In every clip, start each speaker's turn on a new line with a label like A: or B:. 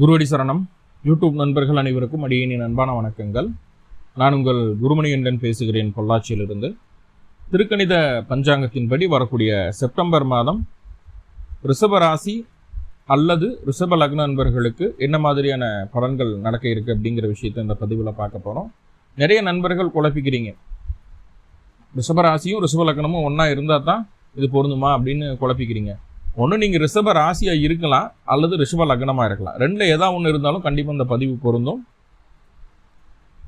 A: குருவடி சரணம். யூடியூப் நண்பர்கள் அனைவருக்கும் அடியின் அன்பான வணக்கங்கள். நான் உங்கள் குருமணி பேசுகிறேன் பொள்ளாச்சியிலிருந்து. திருக்கணித பஞ்சாங்கத்தின்படி வரக்கூடிய செப்டம்பர் மாதம் ரிஷபராசி அல்லது ரிஷப லக்ன நண்பர்களுக்கு என்ன மாதிரியான பலன்கள் நடக்க இருக்குது அப்படிங்கிற விஷயத்தை இந்த பதிவில் பார்க்க போகிறோம் நிறைய நண்பர்கள் குழப்பிக்கிறீங்க. ரிஷபராசியும் ரிஷப லக்னமும் ஒன்றா இருந்தால் தான் இது பொருந்துமா அப்படின்னு குழப்பிக்கிறீங்க. ஒன்று நீங்கள் ரிஷப ராசியாக இருக்கலாம் அல்லது ரிஷப லக்னமாக இருக்கலாம். ரெண்டில் ஏதாவது ஒன்று இருந்தாலும் கண்டிப்பாக இந்த பதிவு பொருந்தும்.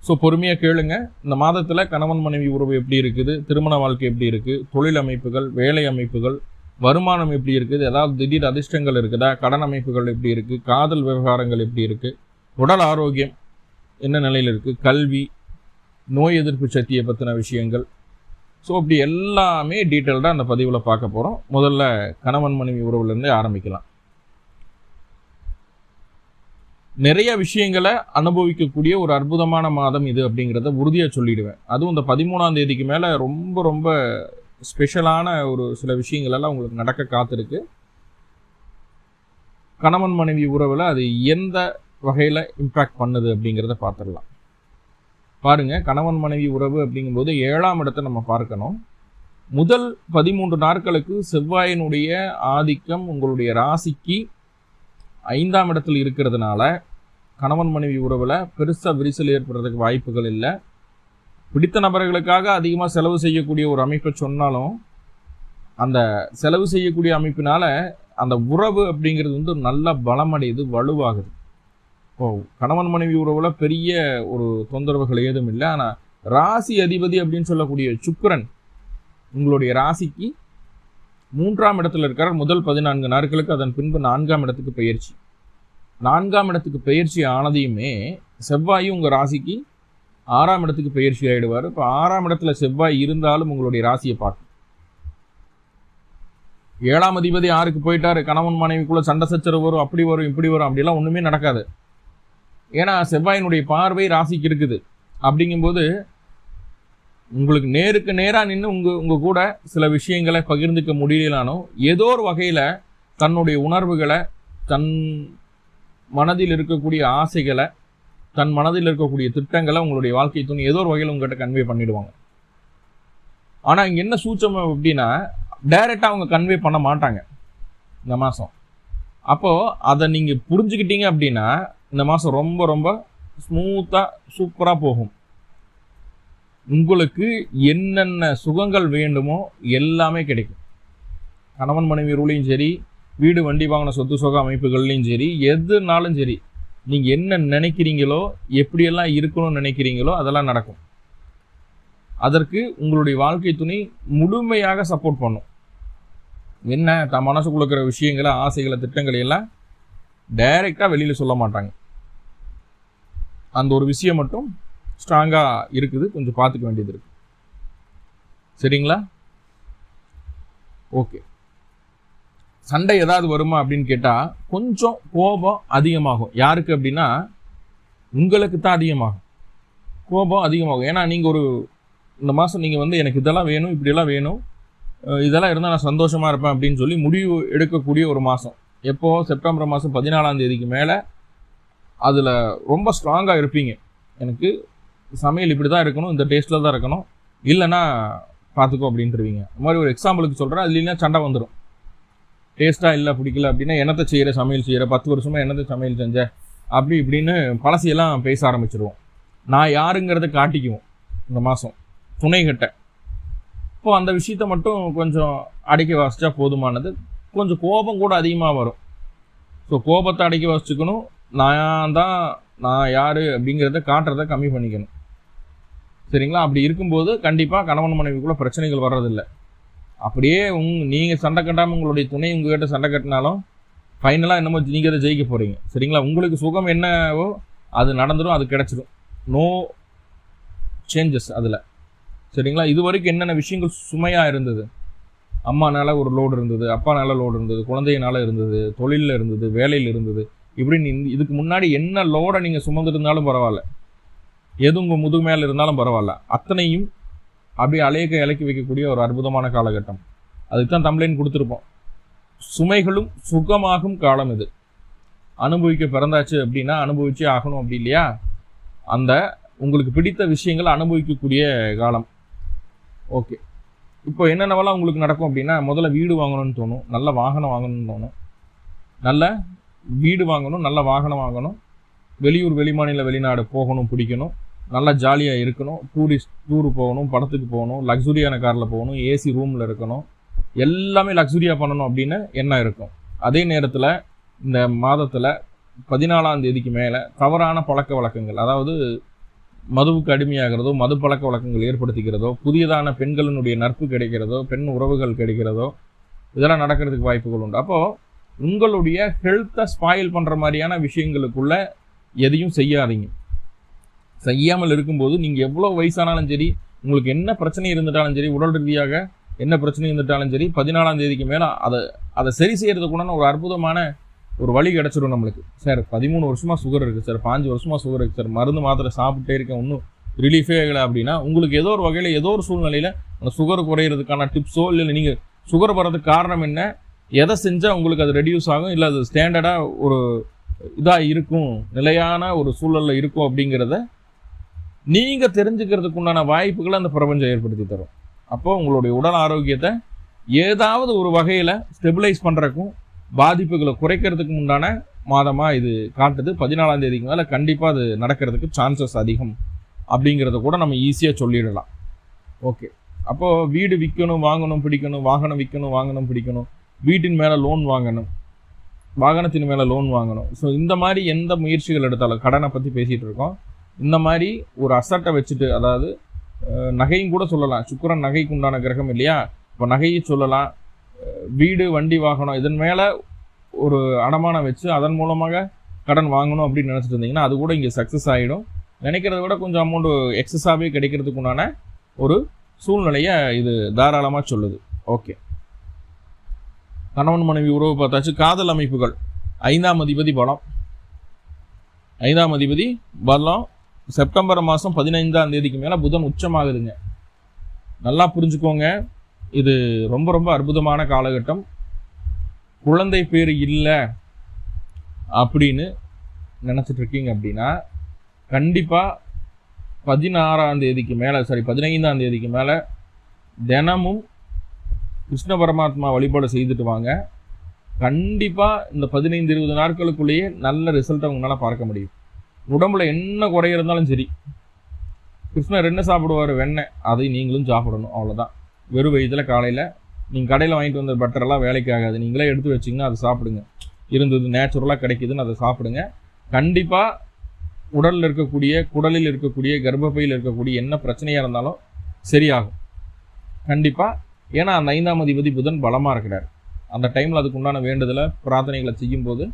A: ஸோ பொறுமையாக கேளுங்க. இந்த மாதத்தில் கணவன் மனைவி உறவு எப்படி இருக்குது? திருமண வாழ்க்கை எப்படி இருக்குது தொழில் அமைப்புகள் வேலை அமைப்புகள் வருமானம் எப்படி இருக்குது? ஏதாவது திடீர் அதிர்ஷ்டங்கள் இருக்குதா? கடன் அமைப்புகள் எப்படி இருக்குது காதல் விவகாரங்கள் எப்படி இருக்குது உடல் ஆரோக்கியம் என்ன நிலையில் இருக்குது கல்வி நோய் எதிர்ப்பு சக்தியை பற்றின விஷயங்கள் ஸோ இப்படி எல்லாமே டீட்டெயில்டாக அந்த பதிவில் பார்க்க போகிறோம் முதல்ல கணவன் மனைவி உறவுலேருந்தே ஆரம்பிக்கலாம். நிறைய விஷயங்களை அனுபவிக்கக்கூடிய ஒரு அற்புதமான மாதம் இது அப்படிங்கிறத உறுதியாக சொல்லிடுவேன். அதுவும் இந்த பதிமூணாம் தேதிக்கு மேலே ரொம்ப ரொம்ப ஸ்பெஷலான ஒரு சில விஷயங்களெல்லாம் உங்களுக்கு நடக்க காத்திருக்கு. கணவன் மனைவி உறவில் அது எந்த வகையில் இம்பேக்ட் பண்ணுது அப்படிங்கிறத பார்த்துடலாம். பாருங்க கணவன் மனைவி உறவு அப்படிங்கும்போது ஏழாம் இடத்தை நம்ம பார்க்கணும். முதல் பதிமூன்று நாட்களுக்கு செவ்வாயினுடைய ஆதிக்கம் உங்களுடைய ராசிக்கு ஐந்தாம் இடத்தில் இருக்கிறதுனால கணவன் மனைவி உறவில் பெருசாக விரிசல் ஏற்படுறதுக்கு வாய்ப்புகள் இல்லை. பிடித்த நபர்களுக்காக அதிகமாக செலவு செய்யக்கூடிய ஒரு அமைப்பை சொன்னாலும் அந்த செலவு செய்யக்கூடிய அமைப்பினால அந்த உறவு அப்படிங்கிறது வந்து நல்ல பலமடையுது வலுவாகுது. ஓ கணவன் மனைவி உறவில் பெரிய ஒரு தொந்தரவுகள் ஏதும் இல்லை. ஆனால் ராசி அதிபதி அப்படின்னு சொல்லக்கூடிய சுக்கரன் உங்களுடைய ராசிக்கு மூன்றாம் இடத்துல இருக்கிற முதல் பதினான்கு நாட்களுக்கு அதன் பின்பு நான்காம் இடத்துக்கு பயிற்சி நான்காம் இடத்துக்கு பயிற்சி ஆனதையுமே செவ்வாயும் உங்கள் ராசிக்கு ஆறாம் இடத்துக்கு பயிற்சி ஆயிடுவார். இப்போ ஆறாம் இடத்துல செவ்வாய் இருந்தாலும் உங்களுடைய ராசியை பார்க்கும். ஏழாம் அதிபதி யாருக்கு போயிட்டாரு. கணவன் மனைவிக்குள்ள சண்டை சச்சரவு வரும் அப்படி வரும் இப்படி வரும் அப்படிலாம் ஒன்றுமே நடக்காது. ஏன்னா செவ்வாயினுடைய பார்வை ராசிக்கு இருக்குது. அப்படிங்கும்போது உங்களுக்கு நேருக்கு நேராக நின்று உங்கள் உங்கள் கூட சில விஷயங்களை பகிர்ந்துக்க முடியலானோ ஏதோ ஒரு வகையில் தன்னுடைய உணர்வுகளை தன் மனதில் இருக்கக்கூடிய ஆசைகளை தன் மனதில் இருக்கக்கூடிய திட்டங்களை உங்களுடைய வாழ்க்கை துணி ஏதோ ஒரு வகையில் உங்கள்கிட்ட கன்வே பண்ணிடுவாங்க. ஆனால் இங்கே என்ன சூச்சம் அப்படின்னா டைரெக்டாக அவங்க கன்வே பண்ண மாட்டாங்க. இந்த மாதம் அப்போது அதை நீங்கள் புரிஞ்சுக்கிட்டீங்க அப்படின்னா இந்த மாதம் ரொம்ப ரொம்ப ஸ்மூத்தாக சூப்பராக போகும். உங்களுக்கு என்னென்ன சுகங்கள் வேண்டுமோ எல்லாமே கிடைக்கும். கணவன் மனைவி ரூலையும் சரி வீடு வண்டி வாங்கின சொத்து சுக அமைப்புகள்லையும் சரி எதுனாலும் சரி நீங்கள் என்ன நினைக்கிறீங்களோ எப்படியெல்லாம் இருக்கணும்னு நினைக்கிறீங்களோ அதெல்லாம் நடக்கும். அதற்கு உங்களுடைய வாழ்க்கை துணை முழுமையாக சப்போர்ட் பண்ணும். என்ன? தன் மனசுக்குள்ள இருக்கிற விஷயங்களை ஆசைகளை திட்டங்களை எல்லாம் டைரெக்டாக வெளியில் சொல்ல மாட்டாங்க. அந்த ஒரு விஷயம் மட்டும் ஸ்ட்ராங்காக இருக்குது. கொஞ்சம் பார்த்துக்க வேண்டியது இருக்குது சரிங்களா? ஓகே சண்டை ஏதாவது வருமா அப்படின்னு கேட்டால் கொஞ்சம் கோபம் அதிகமாகும். யாருக்கு அப்படின்னா உங்களுக்கு தான் அதிகமாகும். கோபம் அதிகமாகும். ஏன்னா நீங்கள் ஒரு இந்த மாதம் நீங்கள் வந்து எனக்கு இதெல்லாம் வேணும் இப்படியெல்லாம் வேணும் இதெல்லாம் இருந்தால் நான் சந்தோஷமாக இருப்பேன் அப்படின்னு சொல்லி முடிவு எடுக்கக்கூடிய ஒரு மாதம் எப்போ? செப்டம்பர் மாதம் பதினாலாம் தேதிக்கு மேலே அதில் ரொம்ப ஸ்ட்ராங்காக இருப்பீங்க. எனக்கு சமையல் இப்படி தான் இருக்கணும் இந்த டேஸ்ட்டில் தான் இருக்கணும். இல்லைன்னா பார்த்துக்கோ அப்படின்ட்டுருவீங்க. இந்த மாதிரி ஒரு எக்ஸாம்பிளுக்கு சொல்கிறேன் அது இல்லைன்னா சண்டை வந்துடும் டேஸ்ட்டாக இல்லை பிடிக்கல அப்படின்னா என்னத்தை செய்கிற சமையல் செய்கிற பத்து வருஷமாக என்னத்தை சமையல் செஞ்ச அப்படி இப்படின்னு பழசியெல்லாம் பேச ஆரம்பிச்சிருவோம். நான் யாருங்கிறத காட்டிக்குவோம் இந்த மாதம் துணைகிட்ட இப்போ அந்த விஷயத்த மட்டும் கொஞ்சம் அடைக்க வாசிச்சா போதுமானது. கொஞ்சம் கோபம் கூட அதிகமாக வரும். ஸோ கோபத்தை அடைக்க வாசிச்சுக்கணும் நான் தான் நான் யார் அப்படிங்கிறத காட்டுறத கம்மி பண்ணிக்கணும். சரிங்களா? அப்படி இருக்கும்போது கண்டிப்பாக கணவன் மனைவிக்குள்ளே பிரச்சனைகள் வர்றதில்லை. அப்படியே உங் நீங்கள் சண்டை கட்டாமல் உங்களுடைய துணை உங்ககிட்ட சண்டை கட்டினாலும் ஃபைனலாக என்னமோ நீங்கள் தான் ஜெயிக்க போகிறீங்க சரிங்களா? உங்களுக்கு சுகம் என்னவோ அது நடந்துடும் அது கிடச்சிடும் நோ சேஞ்சஸ் அதில். சரிங்களா? இது வரைக்கும் என்னென்ன விஷயங்கள் சுமையாக இருந்தது? அம்மானால ஒரு லோடு இருந்தது அப்பானால லோடு இருந்தது குழந்தையினால இருந்தது தொழிலில் இருந்தது வேலையில் இருந்தது. இப்படின்னு இதுக்கு முன்னாடி என்ன லோடை நீங்கள் சுமந்துருந்தாலும் பரவாயில்ல. எது உங்கள் முதுகு மேலே இருந்தாலும் பரவாயில்ல. அத்தனையும் அப்படியே அலையக்க இலக்கி வைக்கக்கூடிய ஒரு அற்புதமான காலகட்டம். அதுக்கு தான் தம்ப்ளைன் கொடுத்துருப்போம். சுமைகளும் சுகமாகும் காலம் இது. அனுபவிக்க பிறந்தாச்சு அப்படின்னா அனுபவிச்சே ஆகணும் அப்படி இல்லையா? அந்த உங்களுக்கு பிடித்த விஷயங்களை அனுபவிக்கக்கூடிய காலம். ஓகே. இப்போ என்னென்னவெல்லாம் உங்களுக்கு நடக்கும் அப்படின்னா முதல்ல வீடு வாங்கணும்னு தோணும். நல்ல வாகனம் வாங்கணும்னு தோணும். நல்ல வீடு வாங்கணும் நல்ல வாகனம் வாங்கணும். வெளியூர் வெளிமாநில வெளிநாடு போகணும் பிடிக்கணும். நல்லா ஜாலியாக இருக்கணும். டூரிஸ்ட் டூரு போகணும் படத்துக்கு போகணும் லக்ஸுரியான காரில் போகணும் ஏசி ரூமில் இருக்கணும். எல்லாமே லக்ஸுரியாக பண்ணணும் அப்படின்னு எண்ணம் இருக்கும். அதே நேரத்தில் இந்த மாதத்தில் பதினாலாம் தேதிக்கு மேலே தவறான பழக்க வழக்கங்கள் அதாவது மதுவுக்கு அடிமையாகிறதோ மது பழக்க வழக்கங்கள் ஏற்படுத்திக்கிறதோ புதியதான பெண்களினுடைய நட்பு கிடைக்கிறதோ பெண் உறவுகள் கிடைக்கிறதோ இதெல்லாம் நடக்கிறதுக்கு வாய்ப்புகள் உண்டு. அப்போது உங்களுடைய ஹெல்த்தை ஸ்பாயில் பண்ணுற மாதிரியான விஷயங்களுக்குள்ள எதையும் செய்யாதீங்க. செய்யாமல் இருக்கும்போது நீங்கள் எவ்வளோ வயசானாலும் சரி உங்களுக்கு என்ன பிரச்சனை இருந்துட்டாலும் சரி உடல் ரீதியாக என்ன பிரச்சனை இருந்துட்டாலும் சரி பதினாலாம் தேதிக்கு மேலே அதை அதை சரி செய்யறதுக்குண்டான ஒரு அற்புதமான ஒரு வழி கிடச்சிடும் நம்மளுக்கு. சார் பதிமூணு வருஷமாக சுகர் இருக்குது சார் பாஞ்சு வருஷமாக சுகர் இருக்குது சார் மருந்து மாத்திரை சாப்பிட்டே இருக்கேன் இன்னும் ரிலீஃபே ஆகலை அப்படின்னா உங்களுக்கு ஏதோ ஒரு வகையில் ஏதோ ஒரு சூழ்நிலையில் அந்த சுகர் குறையிறதுக்கான டிப்ஸோ இல்லை நீங்கள் சுகர் வர்றதுக்கு காரணம் என்ன எதை செஞ்சால் உங்களுக்கு அது ரெடியூஸ் ஆகும்? இல்லை அது ஸ்டாண்டர்டாக ஒரு இதாக இருக்கும் நிலையான ஒரு சூழலில் இருக்கும் அப்படிங்கிறத நீங்கள் தெரிஞ்சுக்கிறதுக்கு உண்டான வாய்ப்புகளை அந்த பிரபஞ்சம் ஏற்படுத்தி தரும். அப்போ உங்களுடைய உடல் ஆரோக்கியத்தை ஏதாவது ஒரு வகையில் ஸ்டெபிலைஸ் பண்ணுறக்கும் பாதிப்புகளை குறைக்கிறதுக்கு உண்டான மாதமாக இது காட்டுது. பதினாலாம் தேதிக்கு மேலே கண்டிப்பாக அது நடக்கிறதுக்கு சான்சஸ் அதிகம் அப்படிங்கிறத கூட நம்ம ஈஸியாக சொல்லிடலாம். ஓகே அப்போது வீடு விற்கணும் வாங்கணும் பிடிக்கணும் வாகனம் விற்கணும் வாங்கணும் பிடிக்கணும். வீட்டின் மேலே லோன் வாங்கணும். வாகனத்தின் மேலே லோன் வாங்கணும். ஸோ இந்த மாதிரி எந்த முயற்சிகள் எடுத்தாலும் கடனை பற்றி பேசிகிட்டு இருக்கோம். இந்த மாதிரி ஒரு அசட்டை வச்சுட்டு அதாவது நகையும் கூட சொல்லலாம். சுக்கரன் நகைக்கு உண்டான கிரகம் இல்லையா? இப்போ நகையை சொல்லலாம். வீடு வண்டி வாகனம் இதன் மேலே ஒரு அடமானம் வச்சு அதன் மூலமாக கடன் வாங்கணும் அப்படின்னு நினச்சிட்டு இருந்தீங்கன்னா அது கூட இங்கே சக்ஸஸ் ஆகிடும் நினைக்கிறத விட கொஞ்சம் அமௌண்ட்டு எக்ஸஸாகவே கிடைக்கிறதுக்குண்டான ஒரு சூழ்நிலையை இது தாராளமாக சொல்லுது. ஓகே கணவன் மனைவி உறவு பார்த்தாச்சு. காதல் அமைப்புகள். ஐந்தாம் அதிபதி பலம். ஐந்தாம் அதிபதி பலம். செப்டம்பர் மாதம் பதினைந்தாம் தேதிக்கு மேலே புதன் உச்சமாகுதுங்க நல்லா புரிஞ்சுக்கோங்க. இது ரொம்ப ரொம்ப அற்புதமான காலகட்டம். குழந்தை பேர் இல்லை அப்படின்னு நினச்சிட்ருக்கீங்க அப்படின்னா கண்டிப்பாக பதினாறாம் தேதிக்கு மேலே சாரி பதினைந்தாம் தேதிக்கு மேலே தினமும் கிருஷ்ண பரமாத்மா வழிபாடு செய்துட்டு வாங்க. கண்டிப்பாக இந்த பதினைந்து இருபது நாட்களுக்குள்ளேயே நல்ல ரிசல்ட்டை உங்களால் பார்க்க முடியும். உடம்புல என்ன குறை இருந்தாலும் சரி. கிருஷ்ணர் என்ன சாப்பிடுவார்? வெண்ணெய். அதை நீங்களும் சாப்பிடணும். அவ்வளோதான் வெறும் வயிற்றுல காலையில் நீங்கள் கடையில் வாங்கிட்டு வந்த பட்டரெல்லாம் வேலைக்கு ஆகாது. நீங்களே எடுத்து வச்சிங்கன்னா அதை சாப்பிடுங்க. இருந்தது நேச்சுரலாக கிடைக்குதுன்னு அதை சாப்பிடுங்க. கண்டிப்பாக உடலில் இருக்கக்கூடிய குடலில் இருக்கக்கூடிய கர்ப்பப்பையில் இருக்கக்கூடிய என்ன பிரச்சனையாக இருந்தாலும் சரியாகும். கண்டிப்பாக ஏன்னா அந்த ஐந்தாம் அதிபதி புதன் பலமாக இருக்கிறார். அந்த டைமில் அதுக்கு உண்டான வேண்டுதலை பிரார்த்தனைகளை செய்யும்போது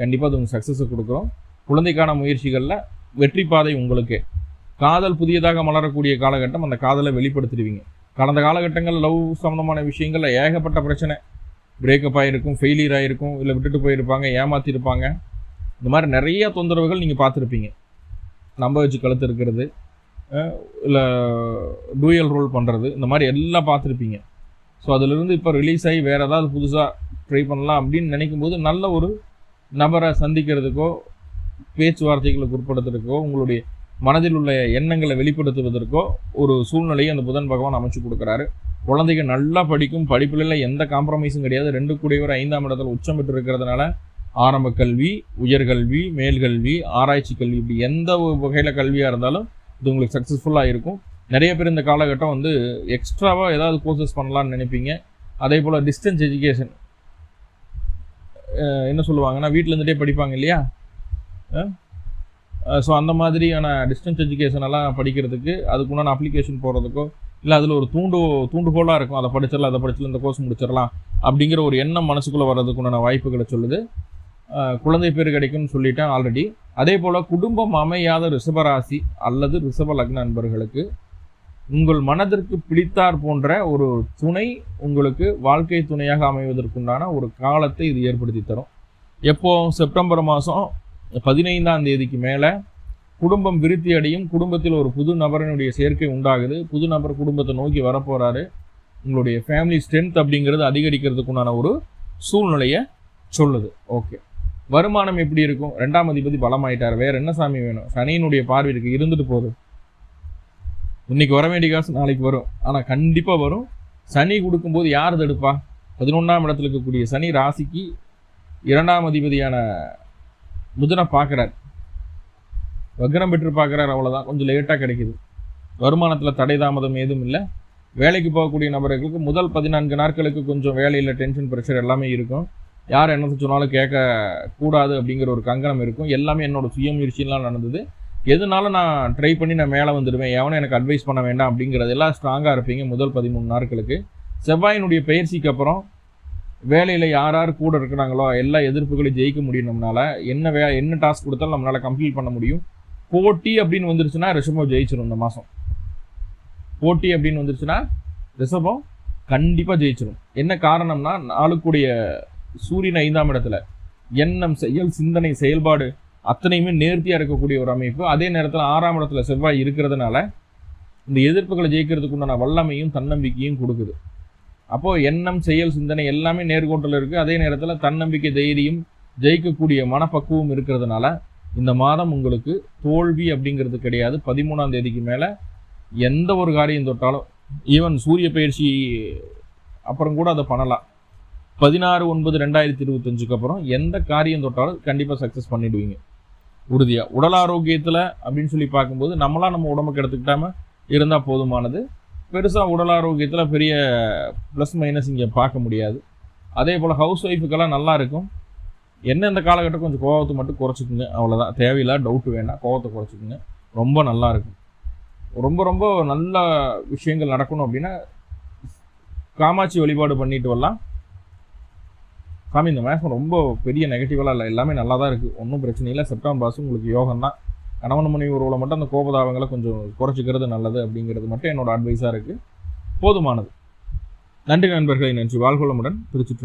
A: கண்டிப்பாக அது உங்களுக்கு சக்ஸஸை கொடுக்குறோம் குழந்தைக்கான முயற்சிகளில் வெற்றி பாதை உங்களுக்கு. காதல் புதியதாக மலரக்கூடிய காலகட்டம் அந்த காதலை வெளிப்படுத்திடுவீங்க. கடந்த காலகட்டங்கள் லவ் சம்மந்தமான விஷயங்களில் ஏகப்பட்ட பிரச்சனை. பிரேக்கப் ஆகிருக்கும் ஃபெயிலியர் ஆகிருக்கும் இல்லை விட்டுட்டு போயிருப்பாங்க ஏமாற்றிருப்பாங்க இந்த மாதிரி நிறைய தொந்தரவுகள் நீங்கள் பார்த்துருப்பீங்க. நம்ப வச்சு கழுத்து இருக்கிறது இல்லை டூயல் ரோல் பண்ணுறது இந்த மாதிரி எல்லாம் பார்த்துருப்பீங்க. ஸோ அதிலிருந்து இப்போ ரிலீஸ் ஆகி வேறு ஏதாவது புதுசாக ட்ரை பண்ணலாம் அப்படின்னு நினைக்கும் போது நல்ல ஒரு நபரை சந்திக்கிறதுக்கோ பேச்சுவார்த்தைகளுக்கு உட்படுத்துறதுக்கோ உங்களுடைய மனதில் உள்ள எண்ணங்களை வெளிப்படுத்துவதற்கோ ஒரு சூழ்நிலையை அந்த புதன் பகவான் அமைச்சு கொடுக்குறாரு. குழந்தைங்க நல்லா படிக்கும் படிப்புல எந்த காம்ப்ரமைஸும் கிடையாது. ரெண்டு கூடியவர் ஐந்தாம் இடத்துல உச்சம் பெற்று இருக்கிறதுனால ஆரம்ப கல்வி உயர்கல்வி மேல்கல்வி ஆராய்ச்சி கல்வி இப்படி எந்த ஒரு வகையில் கல்வியாக இருந்தாலும் இது உங்களுக்கு சக்ஸஸ்ஃபுல்லாக இருக்கும். நிறைய பேர் இந்த காலகட்டம் வந்து எக்ஸ்ட்ராவாக ஏதாவது கோர்சஸ் பண்ணலான்னு நினைப்பீங்க. அதே போல் டிஸ்டன்ஸ் எஜுகேஷன் என்ன சொல்லுவாங்கன்னா வீட்டில் இருந்துகிட்டே படிப்பாங்க இல்லையா? ஸோ அந்த மாதிரியான டிஸ்டன்ஸ் எஜுகேஷன் எல்லாம் படிக்கிறதுக்கு அதுக்குண்டான அப்ளிகேஷன் போடுறதுக்கோ இல்லை அதில் ஒரு தூண்டு தூண்டுகோலாக இருக்கும். அதை படிச்சிடலாம் அதை படிச்சிடலாம் இந்த கோர்ஸ் முடிச்சிடலாம் அப்படிங்கிற ஒரு எண்ணம் மனசுக்குள்ளே வர்றதுக்குண்டான வாய்ப்புகளை சொல்லுது. குழந்தை பேர் கிடைக்கும்னு சொல்லிட்டேன் ஆல்ரெடி அதே போல் குடும்பம் அமையாத ரிஷபராசி அல்லது ரிஷப லக்ன நண்பர்களுக்கு உங்கள் மனதிற்கு பிடித்தார் போன்ற ஒரு துணை உங்களுக்கு வாழ்க்கை துணையாக அமைவதற்குண்டான ஒரு காலத்தை இது ஏற்படுத்தி தரும். எப்போ? செப்டம்பர் மாதம் பதினைந்தாம் தேதிக்கு மேலே குடும்பம் விருத்தி அடையும் குடும்பத்தில் ஒரு புது நபரினுடைய சேர்க்கை உண்டாகுது. புது நபர் குடும்பத்தை நோக்கி வரப்போகிறாரு உங்களுடைய ஃபேமிலி ஸ்ட்ரென்த் அப்படிங்கிறது அதிகரிக்கிறதுக்குண்டான ஒரு சூழ்நிலையை சொல்லுது. ஓகே வருமானம் எப்படி இருக்கும்? ரெண்டாம் அதிபதி பலமாயிட்டார். வேற என்ன சாமி வேணும்? சனியினுடைய பார்வை இருக்கு இருந்துட்டு போகுது. இன்னைக்கு வர வேண்டிய காசு நாளைக்கு வரும். ஆனால் கண்டிப்பாக வரும். சனி கொடுக்கும்போது யார் தடுப்பா? பதினொன்றாம் இடத்துல இருக்கக்கூடிய சனி ராசிக்கு இரண்டாம் அதிபதியான புதனை பார்க்குறார். வக்ரம் பெற்று பார்க்குறாரு அவ்வளோதான் கொஞ்சம் லேட்டாக கிடைக்குது. வருமானத்தில் தடை தாமதம் ஏதும் இல்லை. வேலைக்கு போகக்கூடிய நபர்களுக்கு முதல் பதினான்கு நாட்களுக்கு கொஞ்சம் வேலையில் டென்ஷன் ப்ரெஷர் எல்லாமே இருக்கும். யார் என்ன சொன்னாலும் கேட்க கூடாது அப்படிங்கிற ஒரு கங்கணம் இருக்கும். எல்லாமே என்னோட சுயமுயற்சியெல்லாம் நடந்தது. எதுனாலும் நான் ட்ரை பண்ணி நான் மேலே வந்துடுவேன்? எவனும் எனக்கு அட்வைஸ் பண்ண வேண்டாம் அப்படிங்கிறதெல்லாம் ஸ்ட்ராங்காக இருப்பீங்க முதல் பதிமூணு நாட்களுக்கு. செவ்வாயினுடைய பயிற்சிக்கு அப்புறம் வேலையில் யார் யார் கூட இருக்கிறாங்களோ எல்லா எதிர்ப்புகளையும் ஜெயிக்க முடியும் நம்மளால என்ன வே என்ன டாஸ்க் கொடுத்தாலும் நம்மளால் கம்ப்ளீட் பண்ண முடியும். போட்டி அப்படின்னு வந்துருச்சுன்னா ரிஷபம் ஜெயிச்சிடும் இந்த மாதம் போட்டி அப்படின்னு வந்துருச்சுன்னா ரிஷபம் கண்டிப்பாக ஜெயிச்சிடும் என்ன காரணம்னா நாளுக்குடைய சூரியன் ஐந்தாம் இடத்துல எண்ணம் செயல் சிந்தனை செயல்பாடு அத்தனையுமே நேர்த்தியாக இருக்கக்கூடிய ஒரு அமைப்பு. அதே நேரத்தில் ஆறாம் இடத்துல செவ்வாய் இருக்கிறதுனால இந்த எதிர்ப்புகளை ஜெயிக்கிறதுக்கு உண்டான வல்லமையும் தன்னம்பிக்கையும் கொடுக்குது. அப்போது எண்ணம் செயல் சிந்தனை எல்லாமே நேர்கோட்டில் இருக்குது அதே நேரத்தில் தன்னம்பிக்கை தைரியம் ஜெயிக்கக்கூடிய மனப்பக்குவம் இருக்கிறதுனால இந்த மாதம் உங்களுக்கு தோல்வி அப்படிங்கிறது கிடையாது. பதிமூணாம் தேதிக்கு மேலே எந்த ஒரு காரியம் தொட்டாலும் ஈவன் சூரிய பயிற்சி அப்புறம் கூட அதை பண்ணலாம். பதினாறு ஒன்பது ரெண்டாயிரத்தி இருபத்தஞ்சுக்கு அப்புறம் எந்த காரியம் தொட்டாலும் கண்டிப்பாக சக்ஸஸ் பண்ணிடுவீங்க. உறுதியாக உடல் ஆரோக்கியத்தில் அப்படின்னு சொல்லி பார்க்கும்போது நம்மளாம் நம்ம உடம்புக்கு எடுத்துக்கிட்டாமல் இருந்தால் போதுமானது. பெருசாக உடல் ஆரோக்கியத்தில் பெரிய ப்ளஸ் மைனஸ் இங்கே பார்க்க முடியாது. அதே போல் ஹவுஸ் ஒய்ஃபுக்கெல்லாம் நல்லா இருக்கும். என்ன இந்த காலகட்டம் கொஞ்சம் கோவத்தை மட்டும் குறைச்சிக்குங்க. அவ்வளோதான் தேவையில்லா டவுட்டு வேண்டாம். கோவத்தை குறைச்சிக்குங்க. ரொம்ப நல்லா இருக்கும். ரொம்ப ரொம்ப நல்ல விஷயங்கள் நடக்கணும் அப்படின்னா காமாட்சி வழிபாடு பண்ணிட்டு வரலாம். சாமி இந்த மாதம் ரொம்ப பெரிய நெகட்டிவெல்லாம் இல்லை. எல்லாமே நல்லா தான் இருக்குது ஒன்றும் பிரச்சனை இல்லை. செப்டம்பர் மாதம் உங்களுக்கு யோகம் தான் கணவன் மனைவி உறவில் மட்டும் அந்த கோபதாபங்களை கொஞ்சம் குறைச்சிக்கிறது நல்லது அப்படிங்கிறது மட்டும் என்னோட அட்வைஸாக இருக்குது போதுமானது. நன்றி நண்பர்களை. நன்றி வாழ்கொள்ளமுடன் திருச்சிட்டு